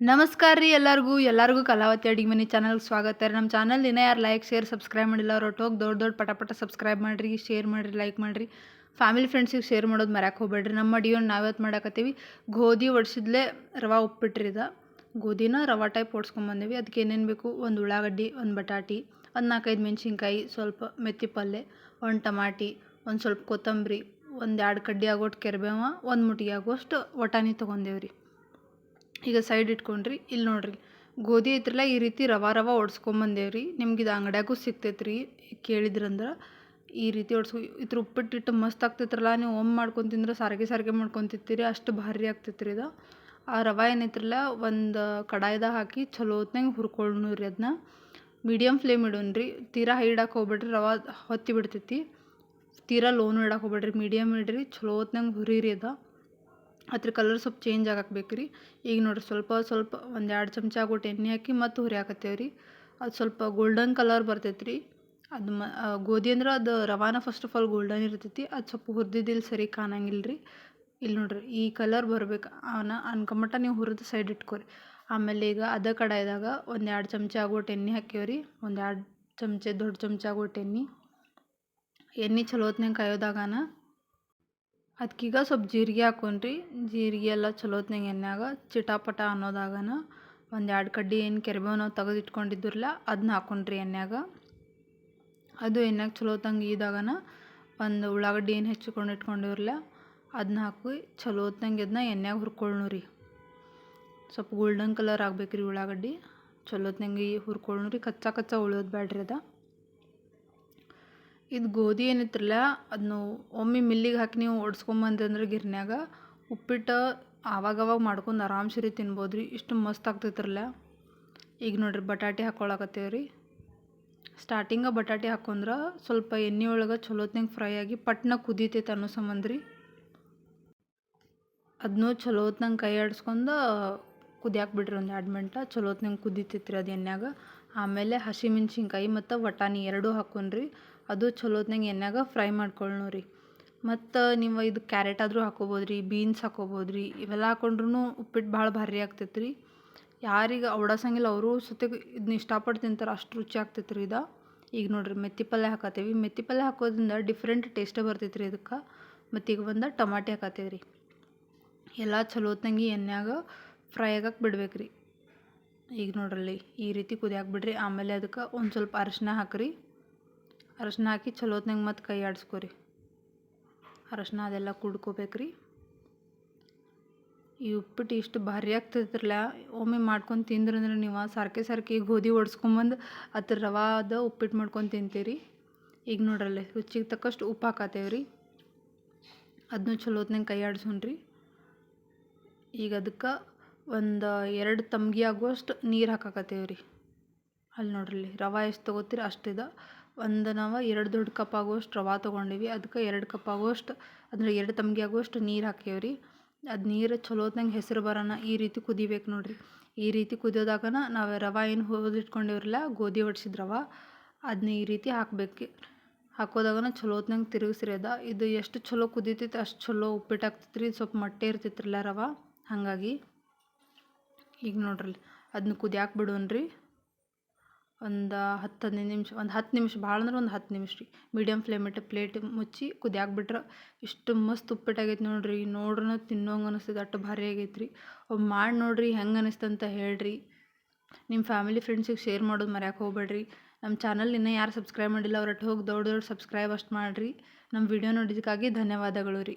ನಮಸ್ಕಾರ ರೀ ಎಲ್ಲರಿಗೂ. ಎಲ್ಲರಿಗೂ ಕಲಾವತಿ ಅಡಿಗೆ ಮನೆ ಚಾನಲ್ಗೆ ಸ್ವಾಗತ ರೀ. ನಮ್ಮ ಚಾನಲ್ ಇನ್ನೂ ಯಾರು ಲೈಕ್ ಶೇರ್ ಸಬ್ಸ್ಕ್ರೈಬ್ ಮಾಡಿಲ್ಲ, ಅವ್ರು ಹೋಗಿ ದೊಡ್ಡ ದೊಡ್ಡ ಪಟಪಟ ಪಟ ಸಬ್ಸ್ಕ್ರೈಬ್ ಮಾಡಿರಿ ಶೇರ್ ಮಾಡಿರಿ ಲೈಕ್ ಮಾಡಿರಿ. ಫ್ಯಾಮಿಲಿ ಫ್ರೆಂಡ್ಸಿಗೆ ಶೇರ್ ಮಾಡೋದು ಮರ್ಯಾಕೆ ಹೋಗ್ಬೇಡ್ರಿ. ನಮ್ಮ ಅಡಿಗೆ ನಾವ್ಯಾವತ್ತು ಮಾಡಾಕತ್ತೀವಿ. ಗೋಧಿ ಒಡ್ಸಿದ್ಲೆ ರವಾ ಉಪ್ಪಿಟ್ರಿ ಇದು. ಗೋಧಿನ ರವಾ ಟೈಪ್ ಓಡಿಸ್ಕೊಂಬಂದೀವಿ ಅದಕ್ಕೆ ಏನೇನು ಬೇಕು? ಒಂದು ಉಳ್ಳಾಗಡ್ಡಿ, ಒಂದು ಬಟಾಟಿ, ಒಂದು ನಾಲ್ಕೈದು ಮೆಣಸಿನ್ಕಾಯಿ, ಸ್ವಲ್ಪ ಮೆತ್ತಿ ಪಲ್ಯ ಒಂದು ಟಮಾಟಿ, ಒಂದು ಸ್ವಲ್ಪ ಕೊತ್ತಂಬರಿ, ಒಂದು ಎರಡು ಕಡ್ಡಿ ಆಗೋಷ್ಟು ಕೆರಬೇವ, ಒಂದು ಮುಟ್ಟಿಗೆ ಆಗೋಷ್ಟು ವಟಾಣಿ ತೊಗೊಂಡೇವ್ರಿ. ಈಗ ಸೈಡ್ ಇಟ್ಕೊಂಡ್ರಿ. ಇಲ್ಲಿ ನೋಡ್ರಿ, ಗೋಧಿ ಐತ್ರಲ್ಲ ಈ ರೀತಿ ರವೆ ರವೆ ಓಡಿಸ್ಕೊಂಬಂದೇವ್ರಿ ನಿಮ್ಗೆ ಇದು ಅಂಗಡ್ಯಾಗೂ ಸಿಗ್ತೈತೆ ರೀ ಕೇಳಿದ್ರಂದ್ರೆ. ಈ ರೀತಿ ಓಡಿಸ್ಕೊ ಇದ್ರ ಉಪ್ಪಿಟ್ಟಿಟ್ಟು ಮಸ್ತ್ ಆಗ್ತೈತ್ರಲ್ಲ. ನೀವು ಒಮ್ಮೆ ಮಾಡ್ಕೊಂಡು ತಿಂದ್ರೆ ಸಾರಿಗೆ ಸಾರಿಗೆ ಮಾಡ್ಕೊಂಡು ತಿಂತೀರಿ, ಅಷ್ಟು ಭಾರಿ ಆಗ್ತೈತೆ ರೀ ಇದು. ಆ ರವೆ ಏನೈತ್ರಲ್ಲ ಒಂದು ಕಡಾಯ್ದಾಗ ಹಾಕಿ ಚಲೋ ಹೊತ್ನಾಗ ಹುರ್ಕೊಳ್ಳೋಣ ರೀ ಅದನ್ನ ಮೀಡಿಯಮ್ ಫ್ಲೇಮ್ ಇಡೋಣ್ರಿ. ತೀರಾ ಹೈ ಇಡಕ್ಕೆ ಹೋಗ್ಬೇಡ್ರಿ, ರವಾ ಹೊತ್ತಿ ಬಿಡ್ತೈತಿ. ತೀರಾ ಲೋನು ಇಡಕ್ಕೆ ಹೋಗ್ಬೇಡ್ರಿ ಮೀಡಿಯಮ್ ಇಡ್ರಿ, ಚಲೋ ಹೊತ್ನಾಗ ಹುರಿರಿ ಅದು. ಅದ್ರ ಕಲರ್ ಸ್ವಲ್ಪ ಚೇಂಜ್ ಆಗಕ್ಕೆ ಬೇಕು ರೀ ಈಗ ನೋಡಿರಿ ಸ್ವಲ್ಪ ಸ್ವಲ್ಪ ಒಂದು ಎರಡು ಚಮಚ ಆಗೋಟ್ಟು ಎಣ್ಣೆ ಹಾಕಿ ಮತ್ತು ಹುರಿಯಾಕತ್ತೇವೆ ರೀ. ಅದು ಸ್ವಲ್ಪ ಗೋಲ್ಡನ್ ಕಲರ್ ಬರ್ತೈತೆ ರೀ ಅದು ಮ ಗೋಧಿ ಅಂದ್ರೆ ಅದು ರವಾನ ಫಸ್ಟ್ ಆಫ್ ಆಲ್ ಗೋಲ್ಡನ್ ಇರ್ತೈತಿ. ಅದು ಸ್ವಲ್ಪ ಹುರಿದಿದ್ದಿಲ್ಲ ಸರಿ ಕಾಣಂಗಿಲ್ಲ ರೀ ಇಲ್ಲಿ ನೋಡಿರಿ ಈ ಕಲರ್ ಬರ್ಬೇಕು. ಅವನ ಅನ್ಕೊಂಬಟ್ಟ ನೀವು ಹುರಿದು ಸೈಡ್ ಇಟ್ಕೊರಿ. ಆಮೇಲೆ ಈಗ ಅದ ಕಡಾಯ್ದಾಗ ಒಂದು ಎರಡು ಚಮಚ ಆಗೋಟ್ಟು ಎಣ್ಣೆ ಹಾಕೇವೆ ರೀ. ಒಂದು ಎರಡು ಚಮಚ ದೊಡ್ಡ ಚಮಚ ಆಗೋಟ್ಟು ಎಣ್ಣೆ. ಎಣ್ಣೆ ಚಲೋ ಹೊತ್ನಾಗ ಕಾಯೋದಾಗನ. ಅದಕ್ಕೀಗ ಸ್ವಲ್ಪ ಜೀರಿಗೆ ಹಾಕೊಂಡ್ರಿ. ಜೀರಿಗೆ ಎಲ್ಲ ಚಲೋ ಹೊತ್ನಾಗ ಎಣ್ಣೆಯಾಗ ಚಿಟಾಪಟ ಅನ್ನೋದಾಗನ ಒಂದು ಎರಡು ಕಡ್ಡಿ ಏನು ಕೆರೆಬೇವು ನಾವು ತೆಗೆದು ಇಟ್ಕೊಂಡಿದ್ರಲ್ಲ ಅದನ್ನ ಹಾಕೊಂಡ್ರಿ ಎಣ್ಣೆಯಾಗ. ಅದು ಎಣ್ಣೆಗೆ ಚಲೋ ಹೊತ್ತಂಗೆ ಇದಾಗನ ಒಂದು ಉಳ್ಳಾಗಡ್ಡಿ ಏನು ಹೆಚ್ಚಿಕೊಂಡು ಇಟ್ಕೊಂಡಿರಲ್ಲ ಅದನ್ನ ಹಾಕಿ ಚಲೋ ಅದನ್ನ ಎಣ್ಣೆಯಾಗ ಹುರ್ಕೊಳ್ಳು ರೀ ಸ್ವಲ್ಪ ಗೋಲ್ಡನ್ ಕಲರ್ ಆಗ್ಬೇಕು ರೀ ಉಳ್ಳಾಗಡ್ಡಿ. ಚಲೋ ಹೊತ್ನಂಗೆ ಹುರ್ಕೊಳ್ಳು ರೀ ಕಚ್ಚಾ ಕಚ್ಚಾ ಉಳಿಯೋದು ಬೇಡ್ರಿ ಅದ. ಇದು ಗೋಧಿ ಏನಿತ್ತಿರಲ್ಲ ಅದನ್ನು ಒಮ್ಮೆ ಮಿಲ್ಲಿಗೆ ಹಾಕಿ ನೀವು ಓಡಿಸ್ಕೊಂಬಂದ್ರೆ ಗಿರ್ನ್ಯಾಗ ಉಪ್ಪಿಟ್ಟು ಆವಾಗವಾಗ ಮಾಡ್ಕೊಂಡು ಆರಾಮ್ಸೆ ತಿನ್ಬೋದು ರೀ ಇಷ್ಟು ಮಸ್ತ್ ಆಗ್ತೈತ್ರಲ್ಲ. ಈಗ ನೋಡ್ರಿ ಬಟಾಟೆ ಹಾಕ್ಕೊಳಕತ್ತೇವೆ ರೀ ಸ್ಟಾರ್ಟಿಂಗ ಬಟಾಟೆ ಹಾಕೊಂಡ್ರೆ ಸ್ವಲ್ಪ ಎಣ್ಣೆ ಒಳಗೆ ಚಲೋತ್ನಾಗ ಫ್ರೈ ಆಗಿ ಪಟ್ನ ಕುದೀತೈತೆ ಅನ್ನೋ ಸಂಬಂಧ ರೀ ಅದನ್ನೂ ಚಲೋ ಹೊತ್ನಂಗೆ ಕೈ ಆಡಿಸ್ಕೊಂಡು ಕುದಿಯಾಕೆ ಬಿಡ್ರಿ ಒಂದು ಎರಡು ಮಿಂಟ, ಚಲೋತ್ನಂಗೆ ಕುದೀತೈತ್ರಿ ಅದು ಎಣ್ಣೆಯಾಗ. ಆಮೇಲೆ ಹಸಿಮೆಣ್ಸಿನ್ಕಾಯಿ ಮತ್ತು ವಟಾಣಿ ಎರಡೂ ಹಾಕೊಂಡ್ರಿ. ಅದು ಚಲೋ ಹೊತ್ನಾಗ ಎಣ್ಣೆಯಾಗ ಫ್ರೈ ಮಾಡ್ಕೊಳ್ಳು ರೀ. ಮತ್ತು ನೀವು ಇದು ಕ್ಯಾರೆಟ್ ಆದರೂ ಹಾಕೋಬೋದು ರೀ ಬೀನ್ಸ್ ಹಾಕೋಬೋದು ರೀ ಇವೆಲ್ಲ ಹಾಕೊಂಡ್ರೂ ಉಪ್ಪಿಟ್ಟು ಭಾಳ ಭಾರಿ ಆಗ್ತೈತೆ ರೀ. ಯಾರಿಗೆ ಓಡಾಸಂಗಿಲ್ಲ ಅವರು ಸತ್ಯಾಗ ಇದನ್ನ ಇಷ್ಟಪಟ್ಟು ತಿಂತಾರೆ ಅಷ್ಟು ರುಚಿ ಆಗ್ತೈತೆ ರೀ ಇದು. ಈಗ ನೋಡ್ರಿ ಮೆತ್ತಿ ಪಲ್ಯ ಹಾಕತ್ತೀವಿ. ಮೆತ್ತಿ ಪಲ್ಯ ಹಾಕೋದ್ರಿಂದ ಡಿಫ್ರೆಂಟ್ ಟೇಸ್ಟೇ ಬರ್ತೈತೆ ರೀ ಇದಕ್ಕೆ. ಮತ್ತು ಈಗ ಬಂದು ಟಮಾಟೆ ಹಾಕತ್ತೀವಿ ರೀ. ಎಲ್ಲ ಚಲೋ ಹೊತ್ನಂಗೆ ಎಣ್ಣೆಯಾಗ ಫ್ರೈ ಆಗಕ್ಕೆ ಬಿಡ್ಬೇಕು ರೀ. ಈಗ ನೋಡ್ರಲ್ಲಿ ಈ ರೀತಿ ಕುದಿಯಾಕೆ ಬಿಡ್ರಿ. ಆಮೇಲೆ ಅದಕ್ಕೆ ಒಂದು ಸ್ವಲ್ಪ ಅರಿಶಿನ ಹಾಕ್ರಿ. ಅರಶಿನ ಹಾಕಿ ಚಲೋತ್ನಾಗ ಮತ್ತು ಕೈ ಆಡಿಸ್ಕೊರಿ. ಅರಶಿನ ಅದೆಲ್ಲ ಕುಡ್ಕೋಬೇಕು ರೀ ಈ ಉಪ್ಪಿಟ್ಟು ಇಷ್ಟು ಭಾರಿ ಆಗ್ತದ್ರಲ್ಲ ಒಮ್ಮೆ ಮಾಡ್ಕೊಂಡು ತಿಂದ್ರಂದ್ರೆ ನೀವು ಸಾರ್ಕೆ ಸಾರ್ಕೆ ಗೋಧಿ ಒಡ್ಸ್ಕೊಂಬಂದು ಅದ್ರ ರವಾದ ಉಪ್ಪಿಟ್ಟು ಮಾಡ್ಕೊಂಡು ತಿಂತೀರಿ. ಈಗ ನೋಡ್ರಲ್ಲಿ ರುಚಿಗೆ ತಕ್ಕಷ್ಟು ಉಪ್ಪು ಹಾಕತ್ತೇವೆ ರೀ ಅದನ್ನೂ ಚಲೋ ಹೊತ್ನಾಗ ಕೈ ಆಡಿಸೋಣ್ರಿ. ಈಗ ಅದಕ್ಕೆ ಒಂದು ಎರಡು ತಂಬಿಗೆ ಆಗುವಷ್ಟು ನೀರು ಹಾಕಕತ್ತೇವೆ ರೀ ಅಲ್ಲಿ ನೋಡ್ರಿ ರವೆ ಎಷ್ಟು ತೊಗೋತೀರಿ ಅಷ್ಟಿದೆ ಒಂದು ನಾವು ಎರಡು ದೊಡ್ಡ ಕಪ್ ಆಗುವಷ್ಟು ರವೆ ತೊಗೊಂಡೀವಿ. ಅದಕ್ಕೆ ಎರಡು ಕಪ್ ಆಗುವಷ್ಟು, ಅಂದರೆ ಎರಡು ತಮ್ಗೆ ಆಗುವಷ್ಟು ನೀರು ಹಾಕೇವೆ ರೀ ಅದು ನೀರು ಚಲೋತ್ನಂಗೆ ಹೆಸರು ಬರೋಣ ಈ ರೀತಿ ಕುದಿಬೇಕು ನೋಡಿರಿ. ಈ ರೀತಿ ಕುದಿಯೋದಾಗನ ನಾವು ರವೆ ಏನು ಹೊದಿಟ್ಕೊಂಡಿವ್ರಲ್ಲ ಗೋಧಿ ಹೊಡ್ಸಿದ ರವೆ ಅದನ್ನ ಈ ರೀತಿ ಹಾಕ್ಬೇಕು. ಹಾಕೋದಾಗನ ಚಲೋ ಹೊತ್ನಂಗೆ ತಿರುಗಿಸ್ರಿ ಅದ. ಇದು ಎಷ್ಟು ಚಲೋ ಕುದೀತೈತೆ ಅಷ್ಟು ಚಲೋ ಉಪ್ಪಿಟ್ಟು ಆಗ್ತೈತೆ ರೀ ಸ್ವಲ್ಪ ಮೊಟ್ಟೆ ಇರ್ತೈತ್ರಲ್ಲ ರವೆ. ಹಾಗಾಗಿ ಈಗ ನೋಡ್ರಿ ಅದನ್ನ ಕುದಿಯಾಕೆ ಬಿಡೋಣ್ರಿ ಒಂದು ಹತ್ತು ಹದಿನೈದು ನಿಮಿಷ, ಒಂದು ಹತ್ತು ನಿಮಿಷ, ಭಾಳ ಅಂದ್ರೆ ಒಂದು ಹತ್ತು ನಿಮಿಷ ರೀ. ಮೀಡಿಯಮ್ ಫ್ಲೇಮ್ ಇಟ್ಟು ಪ್ಲೇಟ್ ಮುಚ್ಚಿ ಕುದಿಯಾಕೆ ಬಿಟ್ರೆ ಇಷ್ಟು ಮಸ್ತ್ ಉಪ್ಪಿಟ್ಟು ಆಗೈತೆ ನೋಡಿರಿ. ನೋಡ್ರೂ ತಿನ್ನೋಂಗೆ ಅನಿಸ್ತದೆ ಅಷ್ಟು ಭಾರಿ ಆಗೈತೆ ರೀ. ಮಾಡಿ ನೋಡಿರಿ ಹೆಂಗೆ ಅನಿಸ್ತಂತ ಹೇಳ್ರಿ. ನಿಮ್ಮ ಫ್ಯಾಮಿಲಿ ಫ್ರೆಂಡ್ಸಿಗೆ ಶೇರ್ ಮಾಡೋದು ಮರ್ಯಾಕೆ ಹೋಗ್ಬೇಡ್ರಿ. ನಮ್ಮ ಚಾನಲ್ ಇನ್ನೂ ಯಾರು ಸಬ್ಸ್ಕ್ರೈಬ್ ಮಾಡಿಲ್ಲ ಅವ್ರಟ್ಟು ಹೋಗಿ ದೊಡ್ಡ ದೊಡ್ಡ ಸಬ್ಸ್ಕ್ರೈಬ್ ಅಷ್ಟು ಮಾಡಿರಿ. ನಮ್ಮ ವಿಡಿಯೋ ನೋಡಿದ್ದಕ್ಕಾಗಿ ಧನ್ಯವಾದಗಳು ರೀ.